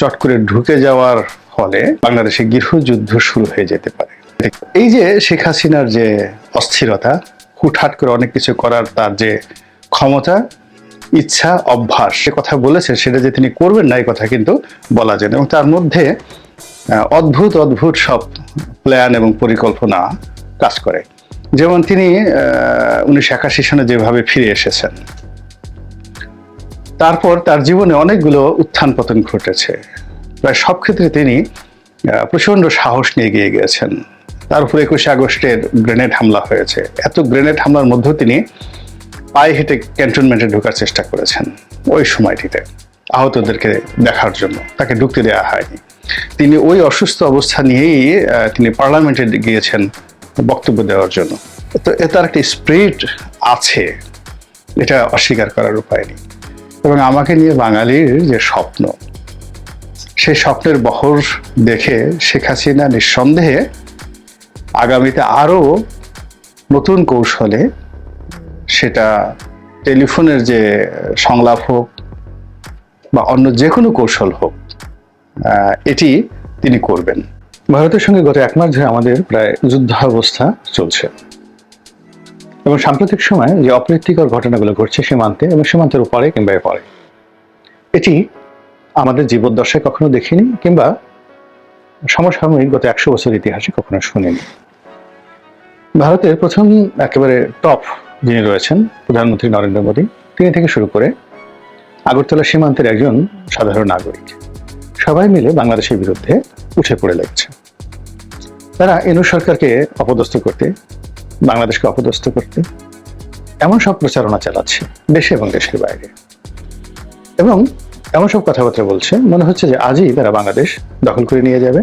চট করে ঢুকে যাওয়ার ফলে বাংলাদেশে গৃহযুদ্ধ শুরু হয়ে যেতে পারে। এই যে শেখ হাসিনার যে অস্থিরতা, হুটহাট করে অনেক কিছু করার তার যে ক্ষমতা, ইচ্ছা, অভ্যাস সে কথা বলেছেন সেটা যে তিনি করবেন না, এই কথা কিন্তু বলা যায় এবং তার মধ্যে অদ্ভুত অদ্ভুত সব প্ল্যান এবং পরিকল্পনা কাজ করে। যেমন তিনি উনিশশো একাশি সনে যেভাবে ফিরে এসেছেন তারপর তার জীবনে অনেকগুলো উত্থান পতন ঘটেছে। প্রায় সব ক্ষেত্রে তিনি প্রচণ্ড সাহস নিয়ে এগিয়ে গিয়েছেন। তার উপর একুশে আগস্টের গ্রেনেড হামলা হয়েছে। এত গ্রেনেড হামলার মধ্যেও তিনি পায়ে হেঁটে ক্যান্টনমেন্টে ঢোকার চেষ্টা করেছেন ওই সময়টিতে আহতদেরকে দেখার জন্য। তাকে ঢুকতে দেওয়া হয়নি। তিনি ওই অসুস্থ অবস্থা নিয়েই তিনি পার্লামেন্টে গিয়েছেন বক্তব্য দেওয়ার জন্য। তো এ তার একটা স্প্রিট আছে, এটা অস্বীকার করার উপায় নেই। এবং আমাকে নিয়ে বাঙালির যে স্বপ্ন, সেই স্বপ্নের বহর দেখে শেখ হাসিনা নিঃসন্দেহে আগামীতে আরও নতুন কৌশলে সেটা টেলিফোনের যে সংলাপ হোক বা অন্য যে কোনো কৌশল হোক এটি তিনি করবেন। ভারতের সঙ্গে গত এক মাস ধরে আমাদের প্রায় যুদ্ধাবস্থা চলছে। এবং সাম্প্রতিক সময়ে যে অপ্রীতিকর ঘটনাগুলো ঘটছে সীমান্তে এবং সীমান্তের উপরে কিংবা এপারে, এটি আমাদের জীবদ্দশায় কখনো দেখিনি কিংবা সমসাময়িক গত একশো বছর ইতিহাসে কখনো শুনিনি। ভারতের প্রথম একেবারে টপ যিনি রয়েছেন, প্রধানমন্ত্রী নরেন্দ্র মোদী, তিনি থেকে শুরু করে আগরতলা সীমান্তের একজন সাধারণ নাগরিক। সবাই মিলে বাংলাদেশের বিরুদ্ধে উঠে পড়ে লেগেছে। তারা এনু সরকারকে অপদস্থ করতে বাংলাদেশকে অপদস্থ করতে। এমন সব প্রচারণা চালাচ্ছে দেশে এবং দেশের বাইরে। এবং এমন সব কথাবার্তা বলছে, মনে হচ্ছে যে আজই তারা বাংলাদেশ দখল করে নিয়ে যাবে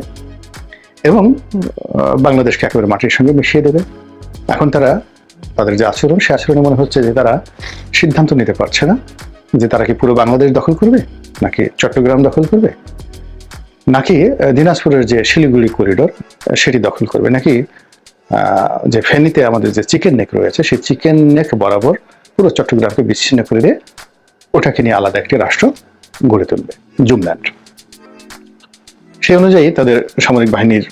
এবং বাংলাদেশকে একেবারে মাটির সঙ্গে মিশিয়ে দেবে। এখন তারা তাদের যে আচরণ, সে আচরণে মনে হচ্ছে যে তারা সিদ্ধান্ত নিতে পারছে না যে তারা কি পুরো বাংলাদেশ দখল করবে, নাকি চট্টগ্রাম দখল করবে, নাকি দিনাজপুরের যে শিলিগুড়ি করিডোর, সেটি দখল করবে, নাকি যে ফেনীতে আমাদের যে চিকেন নেক রয়েছে, সেই চিকেন নেক বরাবর পুরো চট্টগ্রামকে বিচ্ছিন্ন করে দিয়ে ওটাকে নিয়ে আলাদা একটি রাষ্ট্র গড়ে তুলবে, জুমল্যান্ড। সেই অনুযায়ী তাদের সামরিক বাহিনীর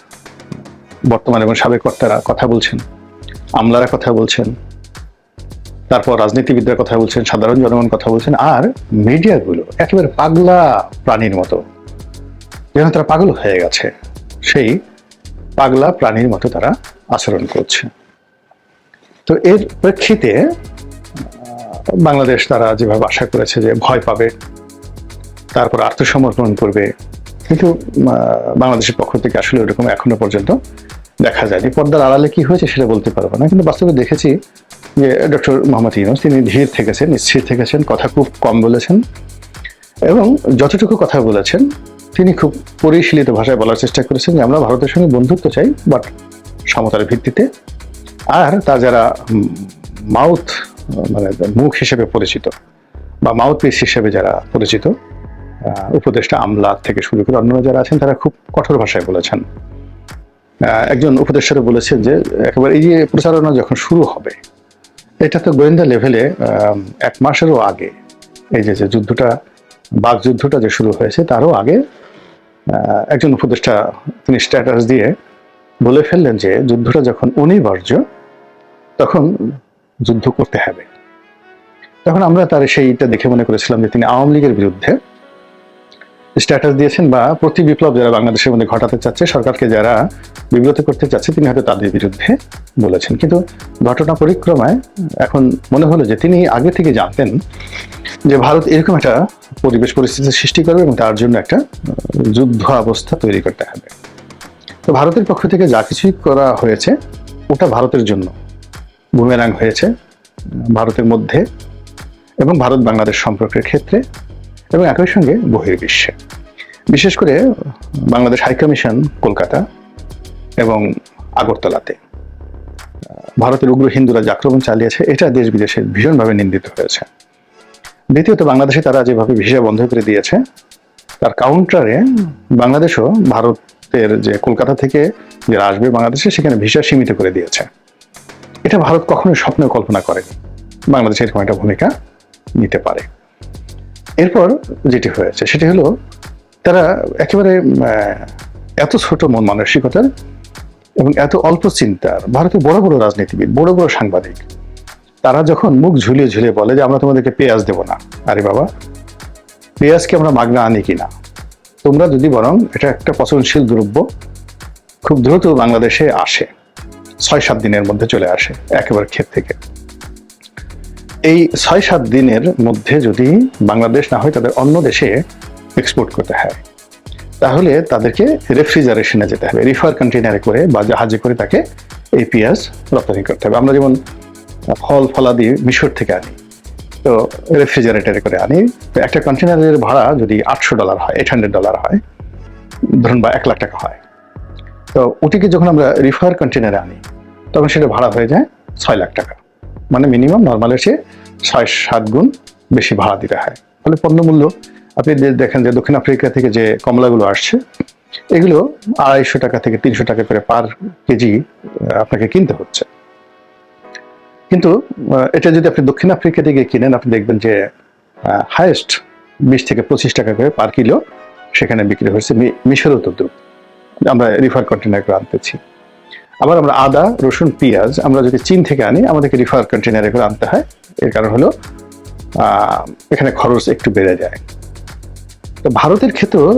বর্তমান এবং সাবেক কর্তারা কথা বলছেন, আমলারা কথা বলছেন, তারপর রাজনীতিবিদরা কথা বলছেন, সাধারণ জনগণ কথা বলছেন, আর মিডিয়াগুলো একেবারে পাগলা প্রাণীর মতো, যেন তারা পাগল হয়ে গেছে, সেই পাগলা প্রাণীর মতো তারা আচরণ করছে। তো এর প্রেক্ষিতে বাংলাদেশ তারা যেভাবে আশা করেছে যে ভয় পাবে, তারপর আত্মসমর্পণ করবে, কিন্তু বাংলাদেশের পক্ষ থেকে আসলে ওরকম এখনও পর্যন্ত দেখা যায়নি। পর্দার আড়ালে কি হয়েছে সেটা বলতে পারব না, কিন্তু বাস্তবে দেখেছি যে ডক্টর মোহাম্মদ ইউনুস, তিনি ধীর থেকেছেন, স্থির থেকেছেন, কথা খুব কম বলেছেন এবং যতটুকু কথা বলেছেন, তিনি খুব পরিশীলিত ভাষায় বলার চেষ্টা করেছেন যে আমরা ভারতের সঙ্গে বন্ধুত্ব চাই বাট সমতার ভিত্তিতে। আর তার যারা মাউথ মানে মুখ হিসেবে পরিচিত বা মাউথ পিস হিসেবে যারা পরিচিত উপদেষ্টা আমলা থেকে শুরু করে অন্যরা যারা আছেন, তারা খুব কঠোর ভাষায় বলেছেন। একজন উপদেষ্টারা বলেছেন যে, একেবারে এই যে প্রচারণা যখন শুরু হবে, এটা তো গোয়েন্দা লেভেলে এক মাসেরও আগে, এই যে যে যুদ্ধটা বাঘ যুদ্ধটা যে শুরু হয়েছে, তারও আগে একজন উপদেষ্টা, তিনি স্ট্যাটাস দিয়ে বলে ফেললেন যে যুদ্ধটা যখন অনিবার্য, তখন যুদ্ধ করতে হবে। তখন আমরা তার সেইটা দেখে মনে করেছিলাম যে তিনি আওয়ামী লীগের বিরুদ্ধে স্ট্যাটাস দিয়েছেন বা প্রতি বিপ্লব যারা বাংলাদেশের মধ্যে ঘটাতে চাচ্ছে, সরকারকে যারা বিব্রত করতে চাচ্ছে, তিনি হয়তো তাদের বিরুদ্ধে বলেছেন। কিন্তু ঘটনা পরিক্রমায় এখন মনে হলো যে তিনি আগে থেকে জানতেন যে ভারত এরকম একটা পরিবেশ পরিস্থিতি সৃষ্টি করবে এবং তার জন্য একটা যুদ্ধ অবস্থা তৈরি করতে হবে। তো ভারতের পক্ষ থেকে যা কিছুই করা হয়েছে, ওটা ভারতের জন্য। বুমেরাং হয়েছে, ভারতের মধ্যে এবং ভারত বাংলাদেশ সম্পর্কের ক্ষেত্রে এবং একই সঙ্গে বহির্বিশ্বে। বিশেষ করে বাংলাদেশ হাইকমিশন কলকাতা এবং আগরতলাতে। ভারতের উগ্র হিন্দুরা যে আক্রমণ চালিয়েছে, এটা দেশ বিদেশে ভীষণভাবে নিন্দিত হয়েছে। দ্বিতীয়ত বাংলাদেশে তারা যেভাবে ভিসা বন্ধ করে দিয়েছে, তার কাউন্টারে বাংলাদেশও ভারতের যে কলকাতা থেকে যারা আসবে বাংলাদেশে, সেখানে ভিসা সীমিত করে দিয়েছে। এটা ভারত কখনোই স্বপ্নেও কল্পনা করেনি। বাংলাদেশ এরকম একটা ভূমিকা নিতে পারে। এরপর যেটি হয়েছে, সেটি হলো তারা একেবারে এত ছোট মন মানসিকতার এবং এত অল্প চিন্তার, ভারতের বড় বড় রাজনীতিবিদ, বড় বড় সাংবাদিক, তারা যখন মুখ ঝুলিয়ে ঝুলিয়ে বলে যে আমরা তোমাদেরকে পেঁয়াজ দেবো না, আরে বাবা পেঁয়াজকে আমরা মাগনা আনি কিনা? তোমরা যদি বরং এটা একটা পচনশীল দ্রব্য খুব দ্রুত বাংলাদেশে আসে ছয় সাত দিনের মধ্যে চলে আসে একেবারে ক্ষেত থেকে। এই ছয় সাত দিনের মধ্যে যদি বাংলাদেশ না হয়, তাদের অন্য দেশে এক্সপোর্ট করতে হয়। তাহলে তাদেরকে রেফ্রিজারেশনে যেতে হবে রিফার কন্টেনারে করে বা জাহাজে করে তাকে এই পেঁয়াজ রপ্তানি করতে হবে। আমরা যেমন ফল, ফলাদি, মিশর থেকে আনি। তো রেফ্রিজারেটারে করে আনি। একটা কন্টেনারের ভাড়া যদি আটশো ডলার হয় এইট হান্ড্রেড ডলার হয়, ধরুন বা এক লাখ টাকা হয়। তো ওটিকে যখন আমরা রিফার কন্টেনারে আনি, তখন সেটা ভাড়া হয়ে যায় ছয় লাখ টাকা। মানে মিনিমাম নর্মালের চেয়ে ছয় সাত গুণ বেশি ভাড়া দিতে হয়। ফলে পণ্যমূল্য আপনি দেখেন যে দক্ষিণ আফ্রিকা থেকে যে কমলাগুলো আসছে, এগুলো আড়াইশো টাকা থেকে তিনশো টাকা করে পার কেজি আপনাকে কিনতে হচ্ছে। কিন্তু এটা যদি আপনি দক্ষিণ আফ্রিকা থেকে কিনেন, আপনি দেখবেন যে হায়েস্ট বিশ থেকে পঁচিশ টাকা করে পার কিলো সেখানে বিক্রি হয়েছে মিশর উত্তর আমরা রিফার কন্টেনার করে আনতেছি। আবার আমরা আদা, রসুন, পেঁয়াজ, আমরা যদি চীন থেকে আনি, আমাদেরকে রিফার কন্টেনারে করে আনতে হয়। এর কারণ হলো এখানে খরচ একটু বেড়ে যায়। তো ভারতের ক্ষেত্রেও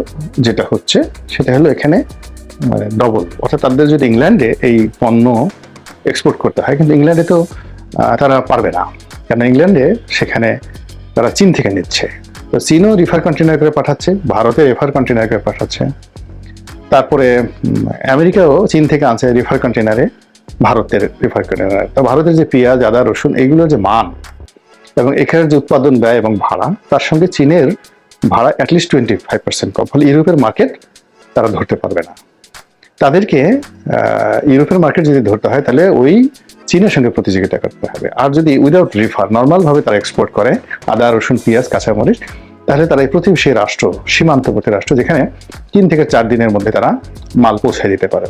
যেটা হচ্ছে, সেটা হলো এখানে মানে ডবল অর্থাৎ তাদের যদি ইংল্যান্ডে এই পণ্য এক্সপোর্ট করতে হয়, কিন্তু ইংল্যান্ডে তো তারা পারবে না। কারণ ইংল্যান্ডে সেখানে তারা চীন থেকে নিচ্ছে। তো চীনও রিফার কন্টেনার করে পাঠাচ্ছে, ভারতে রেফার কন্টেনার করে পাঠাচ্ছে। তারপরে আমেরিকাও চীন থেকে আনছে রিফার কন্টেনারে ভারতের রিফার কন্টেনার তো ভারতের যে পেঁয়াজ, আদা, রসুন এইগুলো যে মান এবং এখানের যে উৎপাদন ব্যয় এবং ভাড়া, তার সঙ্গে চীনের ভাড়া at least twenty five percent কম। ফলে ইউরোপের মার্কেট তারা ধরতে পারবে না। তাদেরকে ইউরোপের মার্কেট যদি ধরতে হয়, তাহলে ওই চীনের সঙ্গে প্রতিযোগিতা করতে হবে। আর যদি উইদাউট রিফার নর্মালভাবে তারা এক্সপোর্ট করে, আদা, রসুন, পেঁয়াজ, কাঁচামরিচ, তাহলে তারা এই প্রতিবেশী রাষ্ট্র, সীমান্তবর্তী রাষ্ট্র, যেখানে তিন থেকে চার দিনের মধ্যে তারা মাল পৌঁছে দিতে পারে।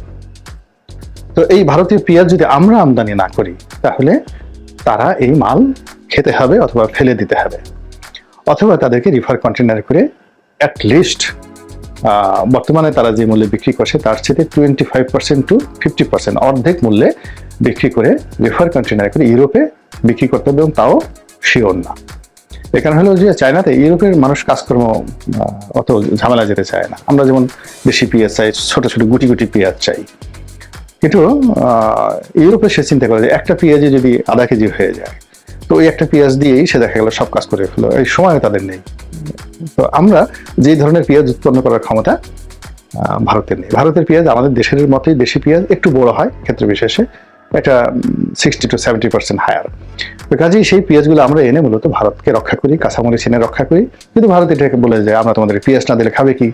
তো এই ভারতীয় পেঁয়াজ যদি আমরা আমদানি না করি, তাহলে তারা এই মাল খেতে হবে অথবা ফেলে দিতে হবে। অথবা তাদেরকে রিফার কন্টেনার করে অ্যাট লিস্ট বর্তমানে তারা যে মূল্যে বিক্রি করছে, তার চেয়ে twenty five percent to fifty percent অর্ধেক মূল্যে বিক্রি করে রিফার কন্টেনার করে ইউরোপে বিক্রি করতে হবে এবং তাও শিওর না। এ কারণ হলো যে চায়নাতে ইউরোপের মানুষ কাজকর্ম অত ঝামেলা যেতে চায় না। আমরা যেমন বেশি পেঁয়াজ চাই, ছোট ছোট গুটি গুটি পেঁয়াজ চাই। কিন্তু ইউরোপে সে চিন্তা করে যে একটা পেঁয়াজে যদি আধা কেজি হয়ে যায় তো ওই একটা পেঁয়াজ দিয়েই সে দেখা গেল সব কাজ করে ফেলো, এই সময় তাদের নেই। তো আমরা যে ধরনের পেঁয়াজ উৎপন্ন করার ক্ষমতা ভারতের নেই। ভারতের পেঁয়াজ আমাদের দেশের মতোই দেশি পেঁয়াজ, একটু বড় হয় ক্ষেত্রে বিশেষে, এটা sixty to seventy percent higher তো কাজেই সেই পেঁয়াজগুলো আমরা এনে মূলত ভারতকে রক্ষা করি, কাঁচামরিচ এনে রক্ষা করি। কিন্তু ভারত এটাকে বলে যে, আমরা তোমাদের পেঁয়াজ না দিলে খাবে কি?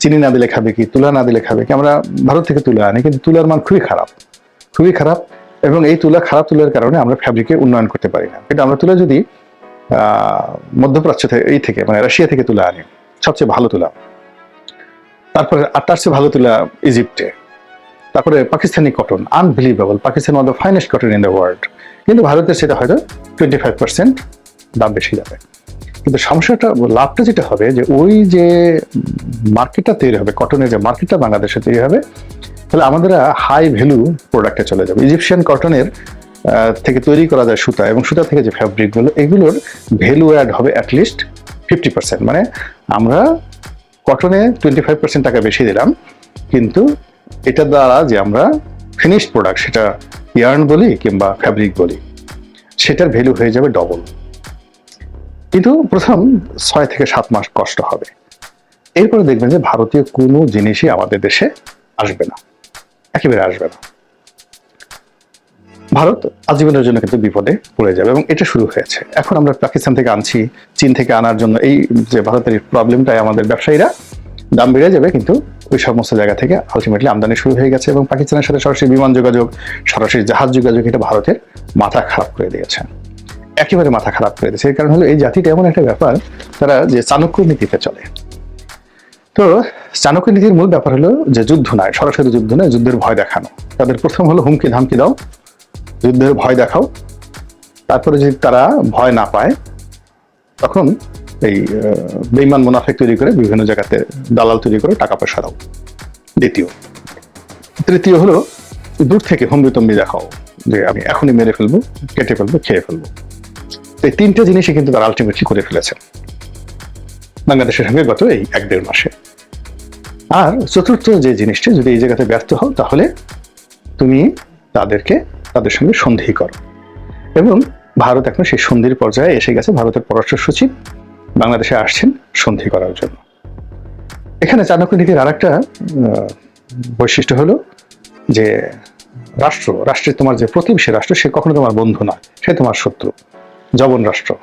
চিনি না দিলে খাবে কি? তুলা না দিলে খাবে কি? আমরা ভারত থেকে তুলা আনি, কিন্তু তুলার মান খুবই খারাপ। খুবই খারাপ। এবং এই তুলা খারাপ তুলার কারণে আমরা ফ্যাব্রিকে উন্নয়ন করতে পারি না। কিন্তু আমরা তুলা যদি মধ্যপ্রাচ্য থেকে এই থেকে মানে রাশিয়া থেকে তুলা আনি, সবচেয়ে ভালো তুলা। তারপরে আর তার ভালো তুলা ইজিপ্টে। তারপরে Pakistani cotton unbelievable Pakistan won the finest cotton in the world কিন্তু ভারতের সেটা হয়তো টোয়েন্টি ফাইভ পার্সেন্ট দাম বেশি যাবে। কিন্তু সমস্যাটা, লাভটা যেটা হবে যে ওই যে মার্কেটটা তৈরি হবে কটনের যে মার্কেটটা বাংলাদেশে তৈরি হবে তাহলে আমাদের হাই ভ্যালু প্রোডাক্টে চলে যাবে। ইজিপশিয়ান কটনের থেকে তৈরি করা যায় সুতা এবং সুতা থেকে যে ফ্যাব্রিকগুলো এগুলোর ভ্যালু অ্যাড হবে অ্যাটলিস্ট ফিফটি পার্সেন্ট মানে আমরা কটনে টোয়েন্টি ফাইভ পার্সেন্ট টাকা বেশি দিলাম, কিন্তু এটা দ্বারা যে আমরা ফিনিশড প্রোডাক্ট সেটা ইয়ার্ন বলি কিংবা ফ্যাব্রিক বলি, সেটার ভ্যালু হয়ে যাবে ডবল কিন্তু প্রথম ছয় থেকে সাত মাস কষ্ট হবে। এরপরে দেখবেন যে ভারতীয় কোনো জিনিসই আমাদের দেশে আসবে না। একেবারে আসবে না। ভারত আজীবনের জন্য কিন্তু বিপদে পড়ে যাবে এবং এটা শুরু হয়েছে। এখন আমরা পাকিস্তান থেকে আনছি, চীন থেকে আনার জন্য এই যে ভারতের প্রবলেমটাই আমাদের ব্যবসায়ীরা দাম বেড়ে যাবে কিন্তু ওই সমস্ত জায়গা থেকে আলটিমেটলি আমদানি শুরু হয়ে গেছে এবং পাকিস্তানের সাথে সরাসরি বিমান যোগাযোগ, সরাসরি জাহাজ যোগাযোগ এটা ভারতের মাথা খারাপ করে দিয়েছে। একেবারে মাথা খারাপ করে দিয়েছে। এর কারণ হলো এই জাতিটা এমন একটা ব্যাপার, তারা যে চাণক্য নীতিতে চলে। তো চাণক্য নীতির মূল ব্যাপার হলো যে যুদ্ধ নয়, সরাসরি যুদ্ধ নয়, যুদ্ধের ভয় দেখানো। তাদের প্রথম হলো হুমকি ধামকি দাও, যুদ্ধের ভয় দেখাও। তারপরে যদি তারা ভয় না পায়, তখন এই বেইমান মুনাফেক তৈরি করে বিভিন্ন জায়গাতে দালাল তৈরি করে টাকা পয়সা দাও। দ্বিতীয়। তৃতীয় হলো দূর থেকে হম্বিতম্বি দেখাও যে আমি এখনই মেরে ফেলব, কেটে ফেলব, খেয়ে ফেলব। এই তিনটে জিনিসই কিন্তু তারা আলটিমেটলি করে ফেলেছেন বাংলাদেশের সঙ্গে গত এই এক দেড় মাসে। আর চতুর্থ যে জিনিসটা, যদি এই জায়গাতে ব্যর্থ হও, তাহলে তুমি তাদেরকে, তাদের সঙ্গে সন্ধি করো। এবং ভারত এখন সেই সন্ধির পর্যায়ে এসে গেছে, ভারতের পররাষ্ট্র সচিব। বাংলাদেশে আসছেন সন্ধি করার জন্য। এখানে চাণক্য নীতির আর একটা বৈশিষ্ট্য হলো যে রাষ্ট্র, রাষ্ট্রের তোমার যে প্রতিবেশী রাষ্ট্র সে কখনো তোমার বন্ধু নয়, সে তোমার শত্রু, জবন রাষ্ট্র।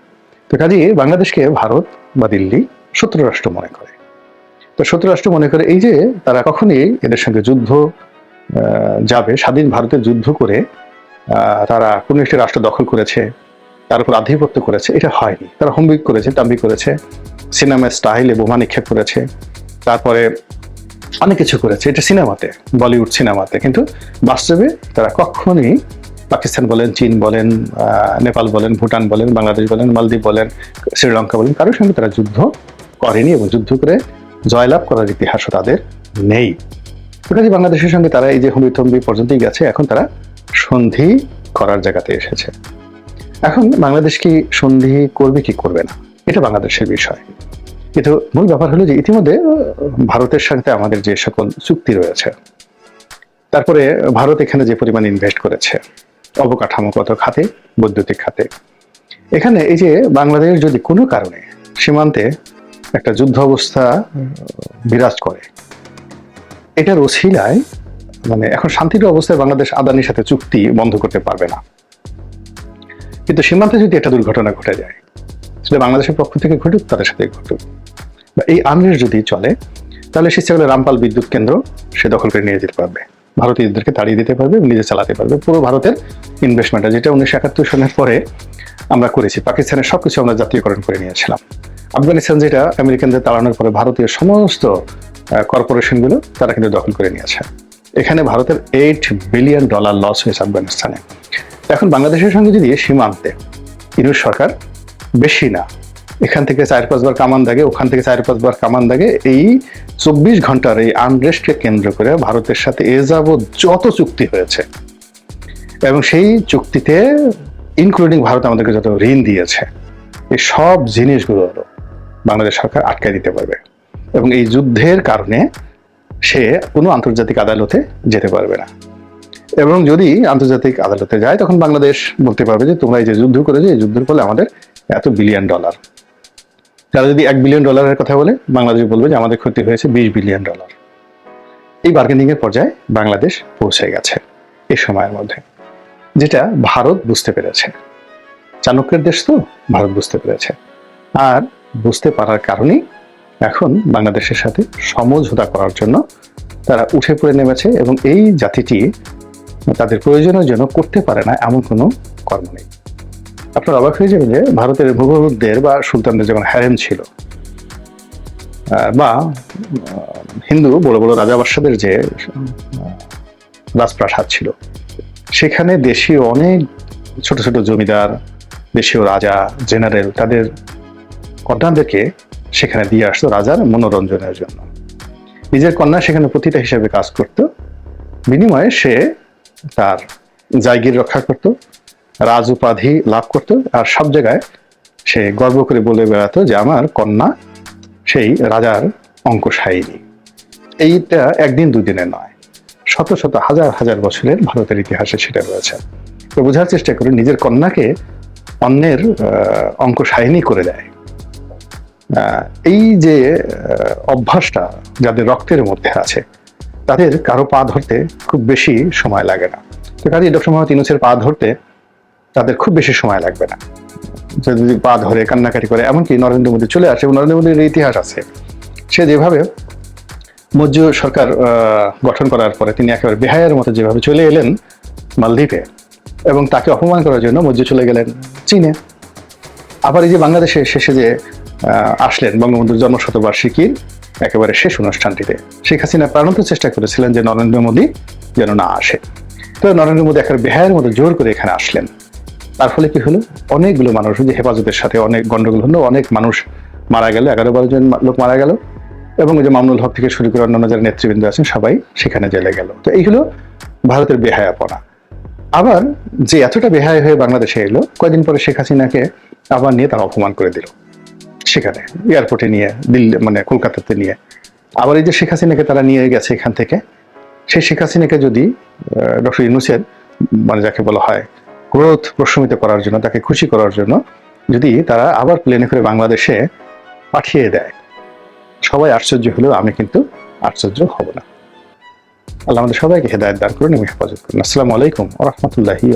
তো কাজেই বাংলাদেশকে ভারত বা দিল্লি শত্রু রাষ্ট্র মনে করে। তো শত্রু রাষ্ট্র মনে করে এই যে তারা কখনই এদের সঙ্গে যুদ্ধ যাবে, স্বাধীন ভারতের যুদ্ধ করে তারা কোনো একটি রাষ্ট্র দখল করেছে, তার উপর আধিপত্য করেছে, এটা হয়নি। তারা হোমবিক করেছে তাম্বি করেছে সিনেমার স্টাইলে বোমা নিক্ষেপ করেছে, তারপরে অনেক কিছু করেছে, এটা সিনেমাতে, বলিউড সিনেমাতে, কিন্তু বাস্তবে তারা কখনোই পাকিস্তান বলেন, চীন বলেন নেপাল বলেন, ভুটান বলেন, বাংলাদেশ বলেন, মালদ্বীপ বলেন, শ্রীলঙ্কা বলেন, কারোর সঙ্গে তারা যুদ্ধ করেনি এবং যুদ্ধ করে জয়লাভ করার ইতিহাসও তাদের নেই। কাজে বাংলাদেশের সঙ্গে তারা এই যে হুমিথম্বি পর্যন্তই গেছে, এখন তারা সন্ধি করার জায়গাতে এসেছে। এখন বাংলাদেশ কি সন্ধি করবে, কি করবে না? এটা বাংলাদেশের বিষয়। কিন্তু মূল ব্যাপার হলো যে ইতিমধ্যে ভারতের সাথে আমাদের যে সকল চুক্তি রয়েছে, তারপরে ভারত এখানে যে পরিমাণ ইনভেস্ট করেছে অবকাঠামোগত খাতে, বৈদ্যুতিক খাতে, এখানে এই যে বাংলাদেশ যদি কোনো কারণে সীমান্তে একটা যুদ্ধ অবস্থা বিরাজ করে। এটার ওসিলায় মানে এখন শান্তির অবস্থায় বাংলাদেশ আদানির সাথে চুক্তি বন্ধ করতে পারবে না। কিন্তু সীমান্তে যদি একটা দুর্ঘটনা ঘটে যায়, সেটা বাংলাদেশের পক্ষ থেকে ঘটুক, তাদের সাথে ঘটুক। বা এই আনরেস যদি চলে, তাহলে সে চাইলে রামপাল বিদ্যুৎ কেন্দ্র সে দখল করে নিয়ে যেতে পারবে। ভারতীয়দেরকে তাড়িয়ে দিতে পারবে, নিজে চালাতে পারবে। পুরো ভারতের ইনভেস্টমেন্টটা যেটা উনিশশো একাত্তর সনের পরে আমরা করেছি, পাকিস্তানের সবকিছু আমরা জাতীয়করণ করে নিয়েছিলাম। আফগানিস্তান যেটা আমেরিকানদের তাড়ানোর পরে ভারতীয় সমস্ত কর্পোরেশনগুলো তারা কিন্তু দখল করে নিয়েছে। এখানে ভারতের এইট বিলিয়ন ডলার লস হয়েছে আফগানিস্তানে। এখন বাংলাদেশের সঙ্গে যদি সীমান্তে ইউনুস সরকার বেশি না, এখান থেকে চার পাঁচবার কামান দাগে, ওখান থেকে চার পাঁচবার কামান দাগে, এই চব্বিশ ঘণ্টার এই আনরেস্টকে কেন্দ্র করে ভারতের সাথে এ যাবৎ যত চুক্তি হয়েছে, এবং সেই চুক্তিতে ইনক্লুডিং ভারত আমাদেরকে যত ঋণ দিয়েছে, এই সব জিনিসগুলো বাংলাদেশ সরকার আটকায় দিতে পারবে। এবং এই যুদ্ধের কারণে সে কোনো আন্তর্জাতিক আদালতে যেতে পারবে না। এবং যদি আন্তর্জাতিক আদালতে যায়, তখন বাংলাদেশ বলতে পারবে যে, তোমরা এই যে যুদ্ধ করেছ, এই যুদ্ধের ফলে আমাদের এত বিলিয়ন ডলার তারা যদি এক বিলিয়ন ডলারের কথা বলে, বাংলাদেশ বলবে যে, আমাদের ক্ষতি হয়েছে বিশ বিলিয়ন ডলার এই বার্গেনিং এর পর্যায়ে বাংলাদেশ পৌঁছে গেছে এই সময়ের মধ্যে। যেটা ভারত বুঝতে পেরেছে। চাণক্যের দেশ তো ভারত বুঝতে পেরেছে। আর বুঝতে পারার কারণেই এখন বাংলাদেশের সাথে সমঝোতা করার জন্য তারা উঠে পড়ে নেমেছে এবং এই জাতিটি তাদের প্রয়োজনের জন্য করতে পারে না এমন কোনো কর্ম নেই। আপনার অবাক হয়ে যাবে যে ভারতের ভূগোলদের বা সুলতানদের যেমন হ্যারেম ছিল বা হিন্দু বড় বড় রাজা বাদশাদের যে রাজপ্রাসাদ ছিল, সেখানে দেশীয় অনেক ছোট ছোট জমিদার, দেশীয় রাজা, জেনারেল তাদের কন্যাদেরকে সেখানে দিয়ে আসতো রাজার মনোরঞ্জনের জন্য। নিজের কন্যা সেখানে প্রতিটা হিসেবে কাজ করত। বিনিময়ে সে তার জায়গির রক্ষা করত রাজ উপাধি লাভ করত আর সব জায়গায় সে গর্ব করে বলে বেড়াতো যে আমার কন্যা সেই রাজার অঙ্কশায়িনী। এইটা একদিন দুদিনে নয় শত শত হাজার হাজার বছরের ভারতের ইতিহাসে সেটা রয়েছে। তো বোঝার চেষ্টা করে নিজের কন্যাকে অন্যের আহ, অঙ্কশায়িনী করে দেয়। এই যে অভ্যাসটা যাদের রক্তের মধ্যে আছে, তাদের কারও পা ধরতে খুব বেশি সময় লাগে না। তো কাজে ডক্টর মোহাম্মদ ইউনুসের পা ধরতে তাদের খুব বেশি সময় লাগবে না। যদি পা ধরে, কান্নাকাটি করে, এমনকি নরেন্দ্র মোদী চলে আসে নরেন্দ্র মোদীর ইতিহাস আছে, সে যেভাবে মৌর্য সরকার গঠন করার পরে তিনি একেবারে বেহায়ের মতো যেভাবে চলে এলেন মালদ্বীপে, এবং তাকে অপমান করার জন্য মৌর্য চলে গেলেন চীনে। আবার এই যে বাংলাদেশে শেষে যে আসলেন বঙ্গবন্ধুর জন্মশতবার্ষিকীর একেবারে শেষ অনুষ্ঠানটিতে। শেখ হাসিনা প্রাণত চেষ্টা করেছিলেন যে নরেন্দ্র মোদী যেন না আসে। তো নরেন্দ্র মোদী একেবারে বেহায়ের মতো জোর করে এখানে আসলেন। তার ফলে কি হলো? অনেকগুলো মানুষ যে হেফাজতের সাথে অনেক গন্ডগোল হলো, অনেক মানুষ মারা গেল এগারো বারো জন লোক মারা গেল এবং ওই যে মামুনুল হক থেকে শুরু করে অন্যান্য যারা নেতৃবৃন্দ আছেন সবাই সেখানে জেলে গেল। তো এইগুলো ভারতের বেহায়াপনা। আবার যে এতটা বেহায় হয়ে বাংলাদেশে এলো কয়েকদিন পরে শেখ হাসিনাকে আবার নিয়ে তারা অপমান করে দিল। সেখানে এয়ারপোর্টে নিয়ে, দিল্লি মানে কলকাতাতে নিয়ে। আবার এই যে শেখ হাসিনাকে তারা নিয়ে গেছে এখান থেকে, সেই শেখ হাসিনাকে যদি ডক্টর ইউনুসের মানে যাকে বলা হয় গ্রোথ প্রশমিত করার জন্য, তাকে খুশি করার জন্য, যদি তারা আবার প্লেনে করে বাংলাদেশে পাঠিয়ে দেয়, সবাই আশ্চর্য হলেও আমি কিন্তু আশ্চর্য হব না। আল্লাহ আমাদের সবাইকে হেদায়ত দান করুন এবং হেফাজত করুন। আসসালামু আলাইকুম রহমতুল্লাহি